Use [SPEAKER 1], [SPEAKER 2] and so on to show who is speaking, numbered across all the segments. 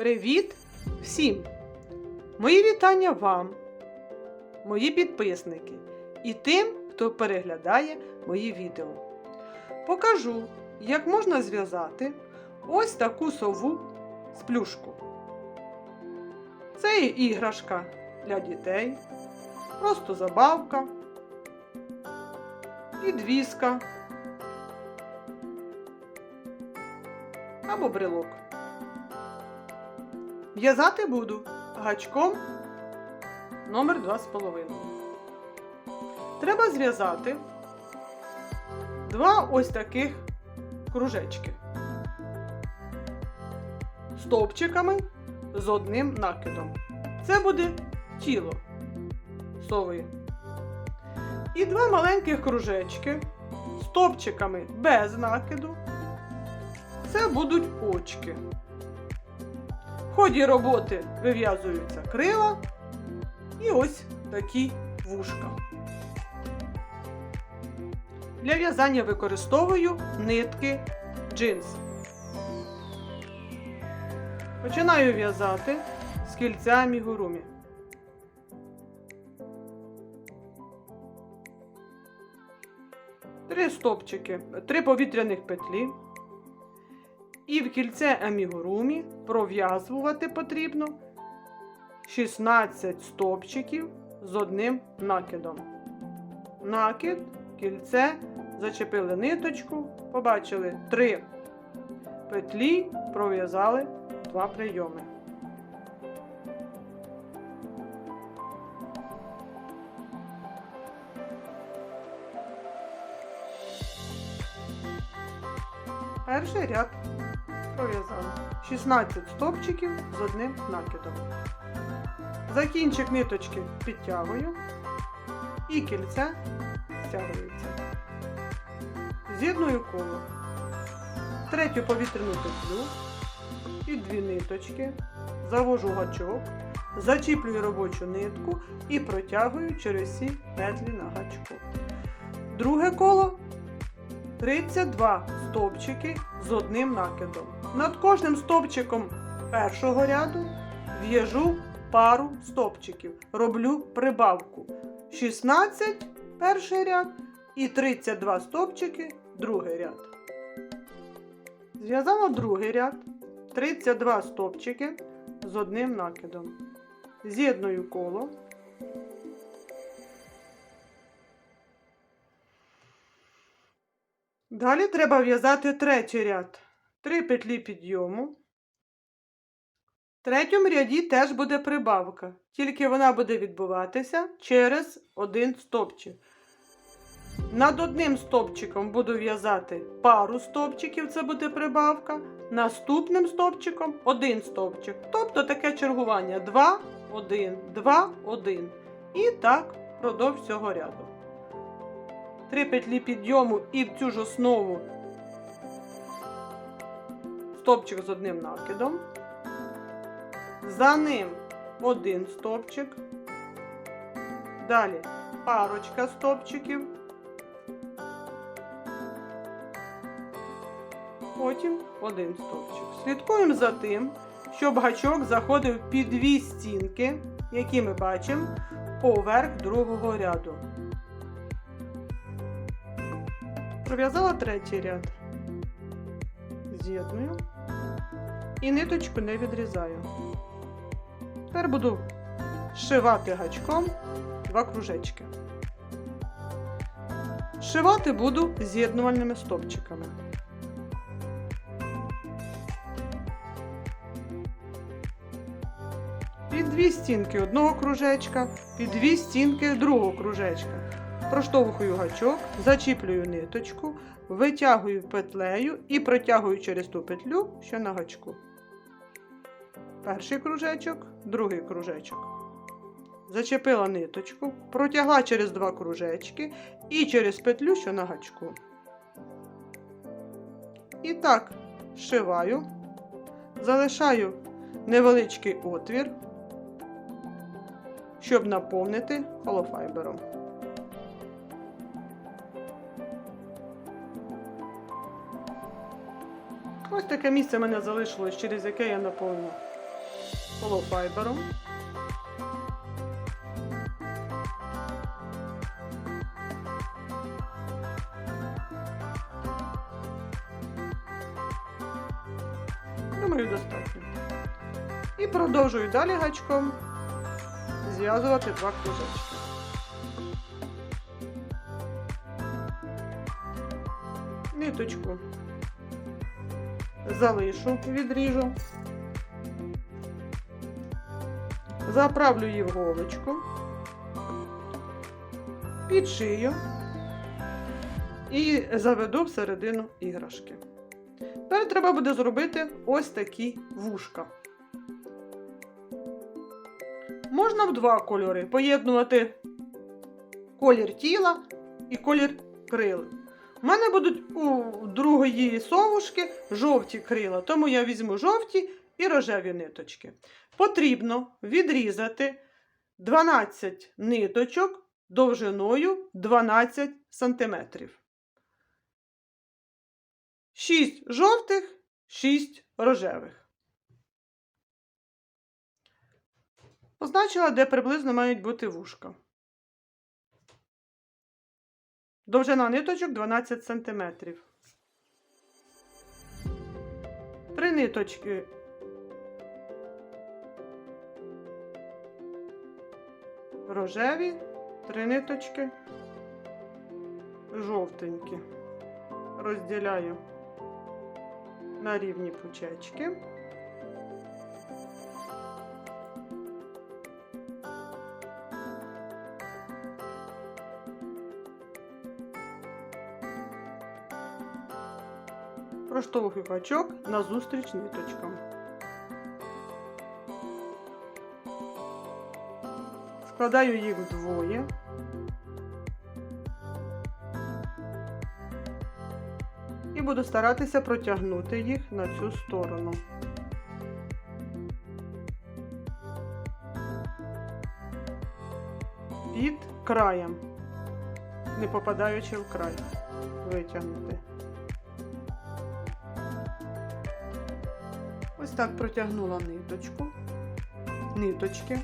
[SPEAKER 1] Привіт всім! Мої вітання вам, мої підписники і тим, хто переглядає мої відео. Покажу, як можна зв'язати ось таку сову з плюшку. Це є іграшка для дітей, просто забавка, підвіска або брелок. В'язати буду гачком номер 2,5. Треба зв'язати два ось таких кружечки стовпчиками з одним накидом. Це буде тіло сови. І два маленьких кружечки стовпчиками без накиду. Це будуть очки. В ході роботи вив'язуються крила і ось такі вушка. Для в'язання використовую нитки джинс. Починаю в'язати з кільця амігурумі. Три стопчики, три повітряних петлі. І в кільце амігурумі пров'язувати потрібно 16 стовпчиків з одним накидом. Накид, кільце, зачепили ниточку, побачили 3 петлі, пров'язали 2 прийоми. Перший ряд пров'язали 16 стовпчиків з одним накидом. За кінчик ниточки підтягую і кільце стягується. З'єдную коло. Третю повітряну петлю під дві ниточки, завожу гачок, зачіплюю робочу нитку і протягую через всі петлі на гачку. Друге коло 32 стовпчики з одним накидом. Над кожним стовпчиком першого ряду в'яжу пару стовпчиків. Роблю прибавку. 16 перший ряд і 32 стовпчики другий ряд. Зв'язала другий ряд, 32 стовпчики з одним накидом. З'єдную коло. Далі треба в'язати третій ряд. Три петлі підйому. В третьому ряді теж буде прибавка, тільки вона буде відбуватися через один стовпчик. Над одним стовпчиком буду в'язати пару стовпчиків, це буде прибавка. Наступним стовпчиком один стовпчик. Тобто таке чергування 2, 1, 2, 1. І так впродовж всього ряду. Три петлі підйому і в цю ж основу стовпчик з одним накидом. За ним один стовпчик. Далі парочка стовпчиків. Потім один стовпчик. Слідкуємо за тим, щоб гачок заходив під дві стінки, які ми бачимо поверх другого ряду. Пров'язала третій ряд. З'єдную і ниточку не відрізаю. Тепер буду зшивати гачком два кружечки. Зшивати буду з'єднувальними стовпчиками. Під дві стінки одного кружечка, під дві стінки другого кружечка. Проштовхую гачок, зачіплюю ниточку, витягую петлею і протягую через ту петлю, що на гачку. Перший кружечок, другий кружечок. Зачепила ниточку, протягла через два кружечки і через петлю, що на гачку. І так, зшиваю, залишаю невеличкий отвір, щоб наповнити холофайбером. Таке місце мене залишилось, через яке я наповню холофайбером. Думаю, достатньо. І продовжую далі гачком зв'язувати два кружечки. Ниточку залишу, відріжу. Заправлю її в голочку, підшию і заведу всередину іграшки. Тепер треба буде зробити ось такі вушка. Можна в два кольори поєднувати колір тіла і колір крил. У мене будуть у другої совушки жовті крила, тому я візьму жовті і рожеві ниточки. Потрібно відрізати 12 ниточок довжиною 12 см. 6 жовтих, 6 рожевих. Позначила, де приблизно мають бути вушка. Довжина ниточок 12 см. Три ниточки. Рожеві, три ниточки, жовтенькі. Розділяю на рівні пучечки. Проштовхую гачок назустріч ниточкам. Складаю їх вдвоє. І буду старатися протягнути їх на цю сторону. Під краєм, не попадаючи в край, витягнути. Так протягнула ниточку, ниточки.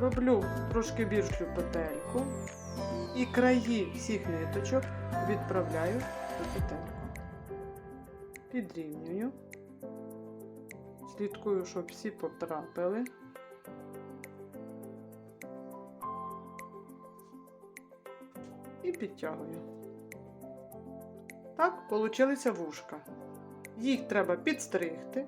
[SPEAKER 1] Роблю трошки більшу петельку і краї всіх ниточок відправляю в петельку. Підрівнюю, слідкую, щоб всі потрапили. І підтягую. Так, получилися вушка. Їх треба підстригти,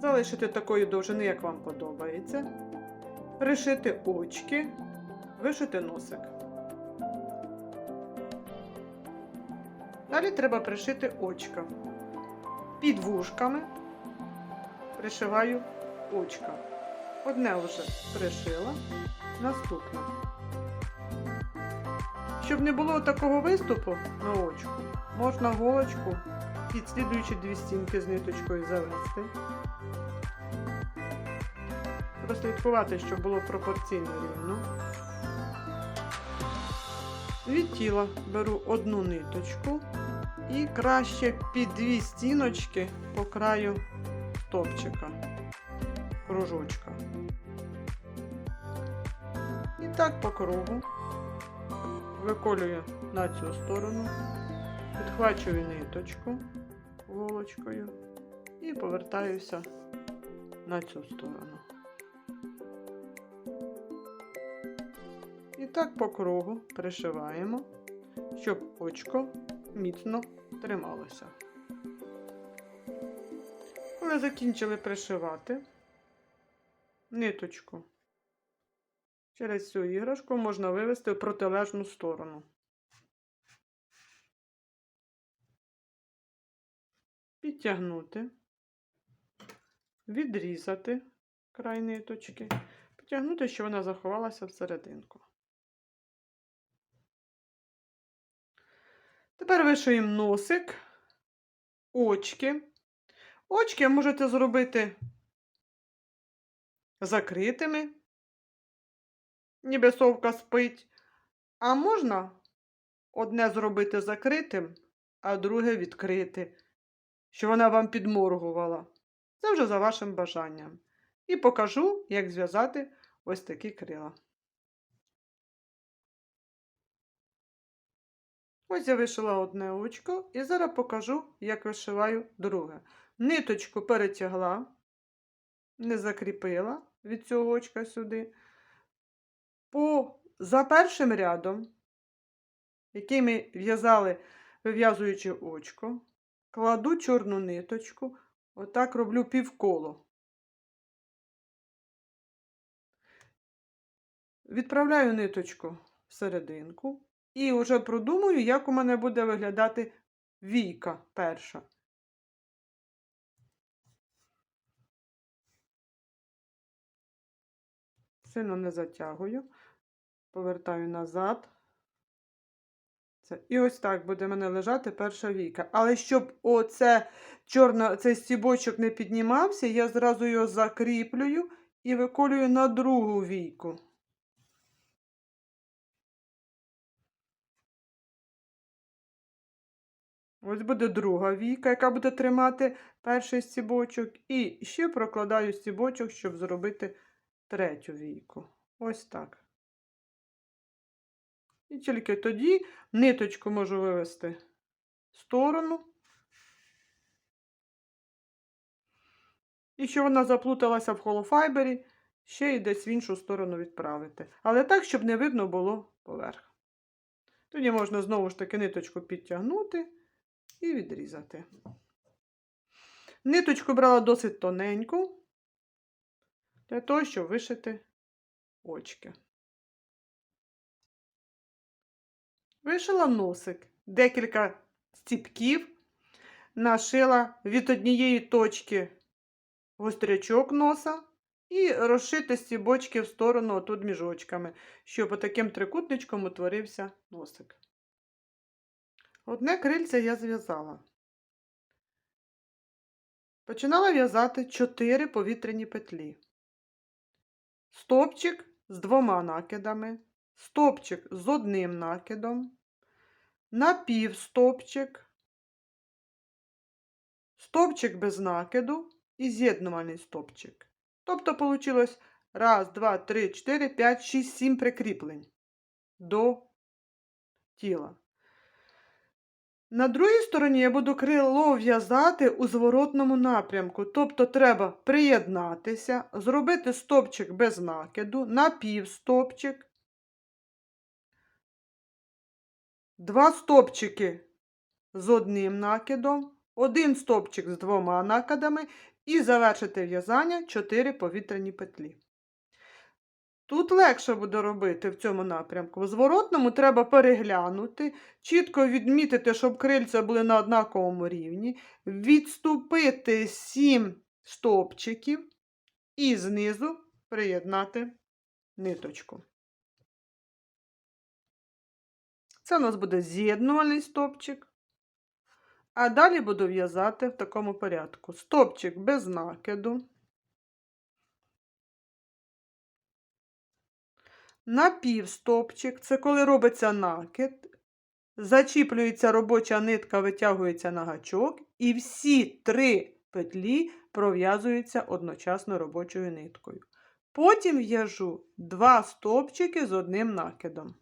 [SPEAKER 1] залишити такої довжини, як вам подобається, пришити очки, вишити носик. Далі треба пришити очка. Під вушками пришиваю очка. Одне вже пришила, наступне. Щоб не було такого виступу на очку, можна голочку під слідуючі дві стінки з ниточкою завести. Прослідкувати, щоб було пропорційно рівно. Від тіла беру одну ниточку і краще під дві стіночки по краю стопчика, кружочка. І так по кругу виколюю на цю сторону, підхвачую ниточку голочкою і повертаюся на цю сторону. І так по кругу пришиваємо, щоб очко міцно трималося. Коли закінчили пришивати ниточку через цю іграшку можна вивести в протилежну сторону. Підтягнути, відрізати край ниточки, підтягнути, щоб вона заховалася всерединку. Тепер вишуємо носик, очки. Очки можете зробити закритими, ніби совка спить. А можна одне зробити закритим, а друге відкрити, щоб вона вам підморгувала. Це вже за вашим бажанням. І покажу, як зв'язати ось такі крила. Ось я вишила одне очко і зараз покажу, як вишиваю друге. Ниточку перетягла, не закріпила від цього очка сюди. По, за першим рядом, який ми в'язали, вив'язуючи очко, кладу чорну ниточку, отак роблю півколо. Відправляю ниточку в серединку і вже продумую, як у мене буде виглядати війка перша. Сильно не затягую, повертаю назад. І ось так буде мене лежати перша війка. Але щоб оце чорна, цей стібочок не піднімався, я зразу його закріплюю і виколюю на другу війку. Ось буде друга війка, яка буде тримати перший стібочок. І ще прокладаю стібочок, щоб зробити третю війку. Ось так. І тільки тоді ниточку можу вивести в сторону. І щоб вона заплуталася в холофайбері, ще й десь в іншу сторону відправити. Але так, щоб не видно було поверх. Тоді можна знову ж таки ниточку підтягнути і відрізати. Ниточку брала досить тоненьку, для того, щоб вишити очки. Вишила носик, декілька стіпків, нашила від однієї точки гострячок носа і розшити стібочки в сторону отут між очками, щоб таким трикутничком утворився носик. Одне крильце я зв'язала. Починала в'язати 4 повітряні петлі. Стопчик з двома накидами, стопчик з одним накидом, напівстопчик, стопчик без накиду і з'єднувальний стопчик. Тобто, вийшло раз, два, три, чотири, п'ять, шість, сім прикріплень до тіла. На другій стороні я буду крило в'язати у зворотному напрямку. Тобто треба приєднатися, зробити стопчик без накиду, напівстопчик, два стопчики з одним накидом, один стопчик з двома накидами і завершити в'язання 4 повітряні петлі. Тут легше буде робити в цьому напрямку. В зворотному треба переглянути, чітко відмітити, щоб крильця були на однаковому рівні, відступити 7 стовпчиків і знизу приєднати ниточку. Це у нас буде з'єднувальний стовпчик. А далі буду в'язати в такому порядку. Стопчик без накиду. Напівстопчик це коли робиться накид, зачіплюється робоча нитка, витягується на гачок, і всі три петлі пров'язуються одночасно робочою ниткою. Потім в'яжу два стопчики з одним накидом.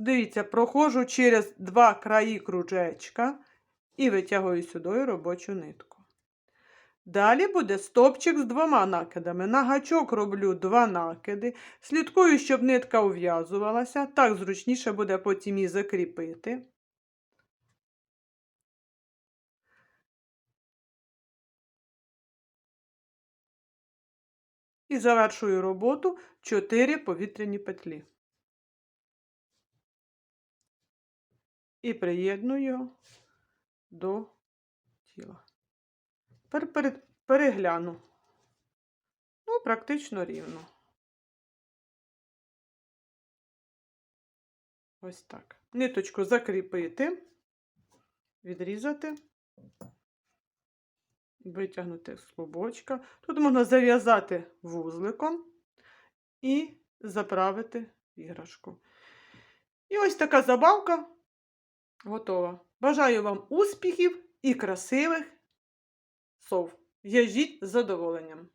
[SPEAKER 1] Дивіться, проходжу через два краї кружечка і витягую сюди робочу нитку. Далі буде стопчик з двома накидами. На гачок роблю два накиди. Слідкую, щоб нитка ув'язувалася. Так зручніше буде потім її закріпити. І завершую роботу 4 повітряні петлі. І приєдную до тіла. Тепер перегляну. Ну, практично рівно. Ось так. Ниточку закріпити, відрізати, витягнути з клубочка. Тут можна зав'язати вузликом і заправити іграшку. І ось така забавка готова. Бажаю вам успіхів і красивих сов. В'яжіть з задоволенням.